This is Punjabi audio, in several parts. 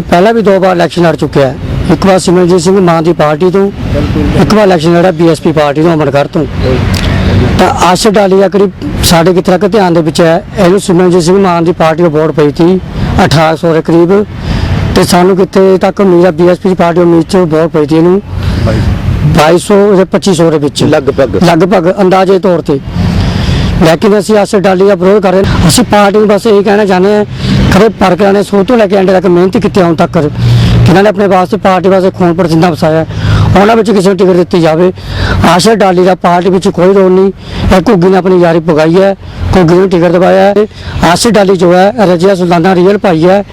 ਪਹਿਲਾਂ ਵੀ ਦੋ ਵਾਰ ਇਲੈਕਸ਼ਨ ਲੜ ਚੁੱਕਿਆ ਹੈ। ਇੱਕ ਵਾਰ ਸਿਮਰਨਜੀਤ ਸਿੰਘ ਮਾਨ ਦੀ ਪਾਰਟੀ ਤੋਂ ਇੱਕ ਵਾਰ ਇਲੈਕਸ਼ਨ ਲੜਿਆ ਬੀਐਸਪੀ ਪਾਰਟੀ ਤੋਂ ਅਮਰਗੜ੍ਹ ਤੋਂ। ਤਾਂ ਆਸ਼ਰ ਡਾਲੀਆ ਕਰੀਬ ਸਾਡੇ ਕਿਤੇ ਤੱਕ ਧਿਆਨ ਦੇ ਵਿੱਚ ਹੈ। ਇਹਨੂੰ ਸਿਮਰਨਜੀਤ ਸਿੰਘ ਮਾਨ ਦੀ ਪਾਰਟੀ ਤੋਂ ਵੋਟ ਪਈ ਸੀ 1800 ਦੇ ਕਰੀਬ। ਤੇ ਸਾਨੂੰ ਕਿਤੇ ਤੱਕ ਉਮੀਦ ਹੈ ਬੀਐਸਪੀ ਦੀ ਪਾਰਟੀ ਉਮੀਦ ਚ ਵੋਟ ਪਈ ਸੀ ਇਹਨੂੰ। 2200 ਤੇ 2500 ਦੇ ਵਿੱਚ। ਲਗਭਗ। ਲਗਭਗ ਅੰਦਾਜ਼ੇ ਤੌਰ ਤੇ। ਲੇਕਿਨ ਅਸੀਂ ਆਸ਼ਰ ਡਾਲੀ ਦਾ ਵਿਰੋਧ ਕਰ ਰਹੇ ਹਾਂ। ਅਸੀਂ ਪਾਰਟੀ ਨੂੰ ਬਸ ਇਹ ਕਹਿਣਾ ਚਾਹੁੰਦੇ ਹਾਂ ਖਰੇ ਪਰਕਰਾਂ ਨੇ ਸੋਚ ਤੋਂ ਲੈ ਕੇ ਐਂਡ ਤੱਕ ਮਿਹਨਤ ਕੀਤੀ ਹੁਣ ਤੱਕ। ਕਿਹਨਾਂ ਨੇ ਆਪਣੇ ਵਾਸਤੇ ਪਾਰਟੀ ਵਾਸਤੇ ਖੂਨ ਪਰਚਿੰਦਾ ਵਸਾਇਆ, ਉਹਨਾਂ ਵਿੱਚ ਕਿਸੇ ਨੂੰ ਟਿਕਟ ਦਿੱਤੀ ਜਾਵੇ। ਆਸ਼ਰ ਡਾਲੀ ਦਾ ਪਾਰਟੀ ਵਿੱਚ ਕੋਈ ਰੋਲ ਨਹੀਂ। ਇਹ ਘੁੱਗੀ ਨੇ ਆਪਣੀ ਯਾਰੀ ਪੁਗਾਈ ਹੈ, ਘੁੱਗੀ ਨੂੰ ਟਿਕਟ ਦਵਾਇਆ ਹੈ। ਆਸ਼ਰ ਡਾਲੀ ਜੋ ਹੈ, ਰਜਿਆ ਸੁਲਤਾਨਾ ਰੀਅਲ ਭਾਈ ਹੈ।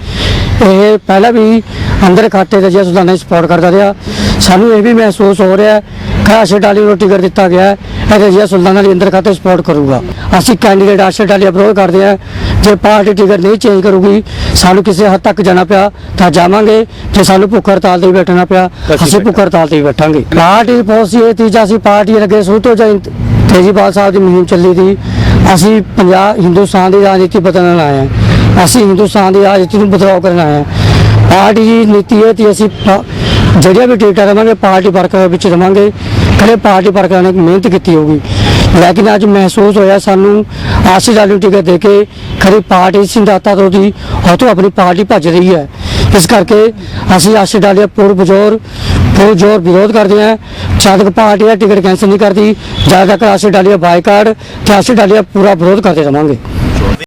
ਇਹ ਪਹਿਲਾਂ ਵੀ ਅੰਦਰ ਖਾਤੇ ਰਜੀਆ ਸੁਲਤਾਨਾ ਸਪੋਰਟ ਕਰਦਾ ਰਿਹਾ। ਸਾਨੂੰ ਇਹ ਵੀ ਮਹਿਸੂਸ ਹੋ ਰਿਹਾ ਕਿ ਆਸ਼ਰ ਡਾਲੀ ਨੂੰ ਟਿਕਟ ਦਿੱਤਾ ਗਿਆ ਹੈ, ਇਹ ਰਜੀਆ ਸੁਲਤਾਨਾ ਦੇ ਅੰਦਰ ਖਾਤੇ ਸਪੋਰਟ ਕਰੂਗਾ। ਅਸੀਂ ਕੈਂਡੀਡੇਟ ਆਸ਼ਰ ਡਾਲੀ ਅਪਰੋਚ ਕਰਦੇ ਹਾਂ। ਜੇ ਪਾਰਟੀ ਟਿਕਟ ਨਹੀਂ ਚੇਂਜ ਕਰੂਗੀ ਸਾਨੂੰ ਕਿਸੇ ਹੱਦ ਤੱਕ ਜਾਣਾ ਪਿਆ ਤਾਂ ਜਾਵਾਂਗੇ। ਜੇ ਸਾਨੂੰ ਭੁੱਖ ਹੜਤਾਲ ਤੇ ਬੈਠਣਾ ਪਿਆ ਅਸੀਂ ਭੁੱਖ ਹੜਤਾਲ ਤੇ ਬੈਠਾਂਗੇ। ਪਾਰਟੀ ਦੀ ਪਾਲਿਸੀ ਇਹ ਤੀ ਜਾਂ ਅਸੀਂ ਪਾਰਟੀ ਲੱਗੇ ਸ਼ੁਰੂ ਤੋਂ ਜਾਂ ਕੇਜਰੀਵਾਲ ਸਾਹਿਬ ਦੀ ਮੁਹਿੰਮ ਚੱਲੀ ਸੀ ਅਸੀਂ ਪੰਜਾਬ ਹਿੰਦੁਸਤਾਨ ਦੀ ਰਾਜਨੀਤੀ ਬਦਲਣ ਆਏ ਹਾਂ। ਅਸੀਂ ਹਿੰਦੁਸਤਾਨ ਦੀ ਰਾਜਨੀਤੀ ਨੂੰ ਬਦਲਾਅ ਕਰਨ ਆਏ ਹਾਂ। ਪਾਰਟੀ ਦੀ ਨੀਤੀ ਇਹ ਤੀ ਅਸੀਂ ਜਿਹੜੀਆਂ ਵੀ ਟਿਕਟਾਂ ਰਵਾਂਗੇ ਪਾਰਟੀ ਵਰਕਰਾਂ ਵਿੱਚ ਰਵਾਂਗੇ। ਖੜੇ ਪਾਰਟੀ ਵਰਕਰਾਂ ਨੇ ਮਿਹਨਤ ਕੀਤੀ ਹੋਊਗੀ। ਲੇਕਿਨ ਅੱਜ ਮਹਿਸੂਸ ਹੋਇਆ ਸਾਨੂੰ ਆਸ਼ੀ ਨੂੰ ਟਿਕਟ ਦੇ ਕੇ ਖੜੀ ਪਾਰਟੀ ਸਿੰਧਾਤਾ ਤੋਂ ਦੀ ਉਹ ਆਪਣੀ ਪਾਰਟੀ ਭੱਜ ਰਹੀ ਹੈ। ਇਸ ਕਰਕੇ ਅਸੀਂ ਆਸ਼ੀ ਡਾਲੀਆ ਪੂਰ ਬਜੋਰ ਪੂਰ ਜੋਰ ਵਿਰੋਧ ਕਰਦੇ ਹਾਂ। ਜਦ ਤੱਕ ਪਾਰਟੀ ਦਾ ਟਿਕਟ ਕੈਂਸਲ ਨਹੀਂ ਕਰਦੀ। ਜਦ ਤੱਕ ਆਸ਼ੀ ਡਾਲੀਆ ਬਾਈਕਾਟ ਤੇ ਆਸ਼ੀ ਡਾਲੀਆ ਪੂਰਾ ਵਿਰੋਧ ਕਰਦੇ ਰਵਾਂਗੇ।